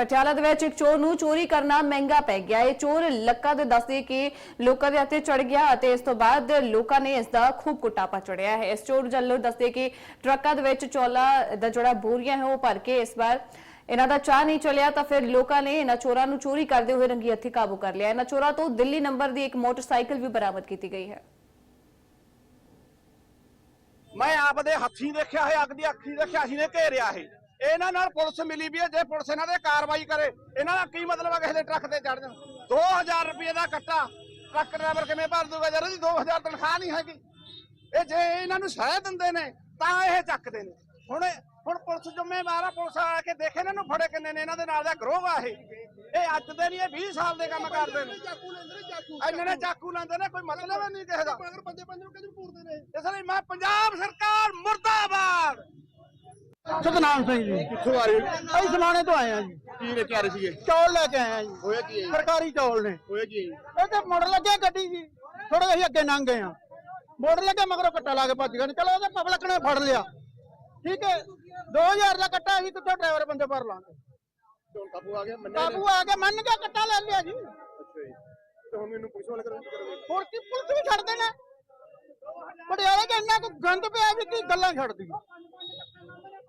ਪਟਿਆਲਾ ਦੇ ਵਿੱਚ ਇੱਕ ਚੋਰ ਨੂੰ ਚੋਰੀ ਕਰਨਾ ਮਹਿੰਗਾ ਪੈ ਗਿਆ। ਇਹ ਚੋਰ ਲੱਕਾਂ ਦੇ ਦੱਸਦੇ ਕਿ ਲੋਕਾਂ ਦੇ ਹੱਥੇ ਚੜ ਗਿਆ ਅਤੇ ਇਸ ਤੋਂ ਬਾਅਦ ਲੋਕਾਂ ਨੇ ਇਸ ਦਾ ਖੂਬ ਕੁਟਾਪਾ ਚੜਿਆ ਹੈ। ਇਸ ਚੋਰ ਜੱਲੋ ਦੱਸਦੇ ਕਿ ਟਰੱਕਾਂ ਦੇ ਵਿੱਚ ਚੋਲਾ ਦਾ ਜਿਹੜਾ ਬੋਰੀਆਂ ਹੈ ਉਹ ਭਰ ਕੇ ਇਸ ਵਾਰ ਇਹਨਾਂ ਦਾ ਚਾਹ ਨਹੀਂ ਚੱਲਿਆ ਤਾਂ ਫਿਰ ਲੋਕਾਂ ਨੇ ਇਹਨਾਂ ਚੋਰਾਂ ਨੂੰ ਚੋਰੀ ਕਰਦੇ ਹੋਏ ਰੰਗੀ ਹੱਥੀ ਕਾਬੂ ਕਰ ਲਿਆ। ਇਹਨਾਂ ਚੋਰਾਂ ਤੋਂ ਦਿੱਲੀ ਨੰਬਰ ਦੀ ਇੱਕ ਮੋਟਰਸਾਈਕਲ ਵੀ ਬਰਾਮਦ ਕੀਤੀ ਗਈ ਹੈ। ਮੈਂ ਆਪਦੇ ਹੱਥੀਂ ਦੇਖਿਆ ਹੈ, ਅੱਗ ਦੀ ਅੱਖੀਂ ਦੇਖਿਆ ਸੀ, ਨੇ ਘੇਰਿਆ ਇਹ ਇਹਨਾਂ ਨਾਲ ਪੁਲਿਸ ਮਿਲੀ ਵੀ ਹੈ ਜੇ ਪੁਲਿਸ ਇਹਨਾਂ ਦੇ ਕਾਰਵਾਈ ਕਰੇ ਇਹਨਾਂ ਦਾ ਕੀ ਮਤਲਬ ਹੈ ਕਿਸੇ ਦੇ ਟਰੱਕ ਤੇ ਚੜ ਜਾਣ? 2000 ਰੁਪਏ ਦਾ ਕੱਟਾ। ਟਰੱਕ ਡਰਾਈਵਰ ਕਿਵੇਂ ਭਰ ਦੂਗਾ ਯਾਰ? ਇਹਦੀ 2000 ਤਨਖਾਹ ਨਹੀਂ ਹੈਗੀ। ਇਹ ਜੇ ਇਹਨਾਂ ਨੂੰ ਸਹਿ ਦਿੰਦੇ ਨੇ ਤਾਂ ਇਹ ਚੱਕਦੇ ਨੇ। ਹੁਣ ਹੁਣ ਪੁਲਿਸ ਜ਼ਿੰਮੇਵਾਰ ਆ ਪੁਲਿਸ ਆ ਕੇ ਦੇਖੇ ਇਹਨਾਂ ਨੂੰ ਫੜੇ ਕਿੰਨੇ ਨੇ ਇਹਨਾਂ ਦੇ ਨਾਲ ਦਾ ਗਰੋਹ ਆ ਇਹ। ਇਹ ਅੱਜ ਦੇ ਨਹੀਂ ਇਹ 20 ਸਾਲ ਦੇ ਕੰਮ ਕਰਦੇ ਨੇ। ਚਾਕੂ ਲੈਂਦੇ ਨੇ ਚਾਕੂ ਇਹਨਾਂ ਨੇ ਚਾਕੂ ਲਾਉਂਦੇ ਨੇ ਕੋਈ ਮਤਲਬ ਨਹੀਂ ਕਿਸੇ ਦਾ। ਮਗਰ ਬੰਦੇ ਬੰਦੇ ਨੂੰ ਕਿਹਨੂੰ ਪੂਰਦੇ ਨੇ। ਇਸ ਲਈ ਮੈਂ ਪੰਜਾਬ ਸਰਕਾਰ ਮੁਰਦਾਬਾਦ ਸਤਨਾਮ ਸਿੰਘ ਜੀ। ਕਿੱਥੋਂ ਆ ਰਹੇ ਅਸੀਂ ਸਮਾਣੇ ਤੋਂ ਆਏ ਆ ਜੀ। ਕੀ ਕੇ ਆ ਰਹੇ ਸੀਗੇ? ਚੌਲ ਲੈ ਕੇ ਆਏ ਆ ਜੀ। ਹੋਇਆ ਕੀ ਹੈ ਸਰਕਾਰੀ ਚੌਲ ਨੇ। ਹੋਇਆ ਕੀ ਇਹ ਤੇ ਮੁੜ ਲੱਗਿਆ ਗੱਡੀ ਜੀ। ਥੋੜੇ ਅਸੀਂ ਅੱਗੇ ਲੰਘ ਗਏ ਆ ਮੋੜ ਲੱਗੇ ਮਗਰੋਂ ਕੱਟਾ ਲਾ ਕੇ ਭੱਜ ਗਏ ਨੇ। ਚਲੋ ਉਹਦੇ ਪਬਲਿਕ ਨੇ ਫੜ ਲਿਆ। ਠੀਕ ਹੈ। 2000 ਦਾ ਕੱਟਾ ਅਸੀਂ ਕਿੱਥੋਂ ਡਰਾਈਵਰ ਬੰਦੇ ਭਰ ਲਾਂਗੇ। ਹੁਣ ਕਾਬੂ ਆ ਗਿਆ ਮੰਨਿਆ ਕਾਬੂ ਆ ਕੇ ਮੰਨ ਕੇ ਕੱਟਾ ਲੈ ਲਿਆ ਜੀ। ਅੱਛਾ ਜੀ। ਤੇ ਹੁਣ ਮੈਨੂੰ ਪੁਲਿਸ ਵਾਲੇ ਹੋਰ ਕੀ ਪੁਲਿਸ ਵੀ ਛੱਡ ਦੇਣਾ। ਪਟਿਆਲੇ ਚ ਇੰਨਾ ਕੁ ਗੰਦ ਪਿਆ ਵੀ ਕੀ ਗੱਲਾਂ ਛੱਡਦੀ।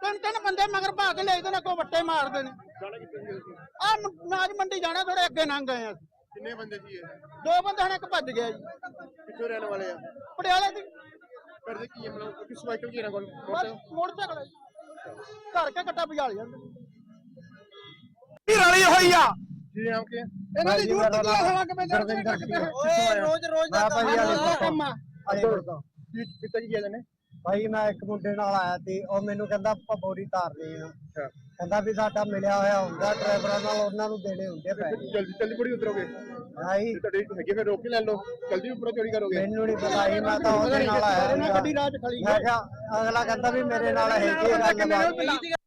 ਤਿੰਨ ਤਿੰਨ ਬੰਦੇ ਮਗਰ ਭਾ ਕੇ ਲੈ ਨੇ ਕੋ ਵੱਟੇ ਮਾਰਦੇ ਨੇ? ਆ ਨਾਜ ਮੰਡੀ ਜਾਣਾ ਥੋੜੇ ਅੱਗੇ ਲੰਘ ਗਏ ਆ। ਅਸੀਂ। ਕਿੰਨੇ ਬੰਦੇ ਸੀ ਇਹ? ਦੋ ਬੰਦੇ ਹਣੇ ਇੱਕ ਭੱਜ ਗਿਆ ਜੀ। ਕਿੱਥੋਂ ਰਹਿਣ ਵਾਲੇ ਆ? ਪਟਿਆਲੇ ਦੀ। ਕਰਦੇ ਕੀ ਹੈ ਮਤਲਬ ਕਿਸ ਸਾਈਕਲ ਕੀ ਇਹਨਾਂ ਕੋਲ? ਮੋਟਰਸਾਈਕਲ। ਘਰ ਕੇ ਕੱਟਾ ਭਜਾ ਲਿਆ। ਕੀ ਰਲੀ ਹੋਈ ਆ? ਜੀ ਆਮ ਕੇ। ਇਹਨਾਂ ਦੀ ਜ਼ਰੂਰਤ ਕੀ ਹੈ ਕਿਵੇਂ ਕਰਦੇ ਓਏ ਰੋਜ਼ ਰੋਜ਼ ਦਾ ਮੈਂ ਭਾਈ ਕੰਮ ਵਾਲੇ ਆ, ਕੰਮ ਆ। ਕੀ ਕੀਤਾ ਕੀ ਗਿਆ ਨੇ ਭਾਈ ਮੈਂ ਇੱਕ ਮੁੰਡੇ ਨਾਲ ਆਇਆ ਸੀ ਉਹ ਮੈਨੂੰ ਕਹਿੰਦਾ ਆਪਾਂ ਬੋਰੀ ਤਾਰਨੀ ਆ। ਕਹਿੰਦਾ ਵੀ ਸਾਡਾ ਮਿਲਿਆ ਹੋਇਆ ਹੁੰਦਾ ਡਰਾਈਵਰਾਂ ਨਾਲ ਉਹਨਾਂ ਨੂੰ ਦੇਣੇ ਹੁੰਦੇ ਪੈਸੇ। ਜਲਦੀ ਜਲਦੀ ਬੜੀ ਉਤਰੋਗੇ? ਭਾਈ ਤੁਹਾਡੇ ਹੈਗੇ ਫਿਰ ਰੋਕ ਕੇ ਲੈ ਲਓ। ਜਲਦੀ ਉੱਪਰੋਂ ਚੋਰੀ ਕਰੋਗੇ। ਮੈਨੂੰ ਨਹੀਂ ਪਤਾ ਸੀ ਮੈਂ ਤਾਂ ਉਹਦੇ ਨਾਲ ਆਇਆ। ਗੱਡੀ ਰਾਹ ਚ ਖੜੀ ਮੈਂ ਕਿਹਾ ਅਗਲਾ ਕਹਿੰਦਾ ਵੀ ਮੇਰੇ ਨਾਲ ਹੈਗੀ ਹੈ ਗੱਲ ਬਾਤ।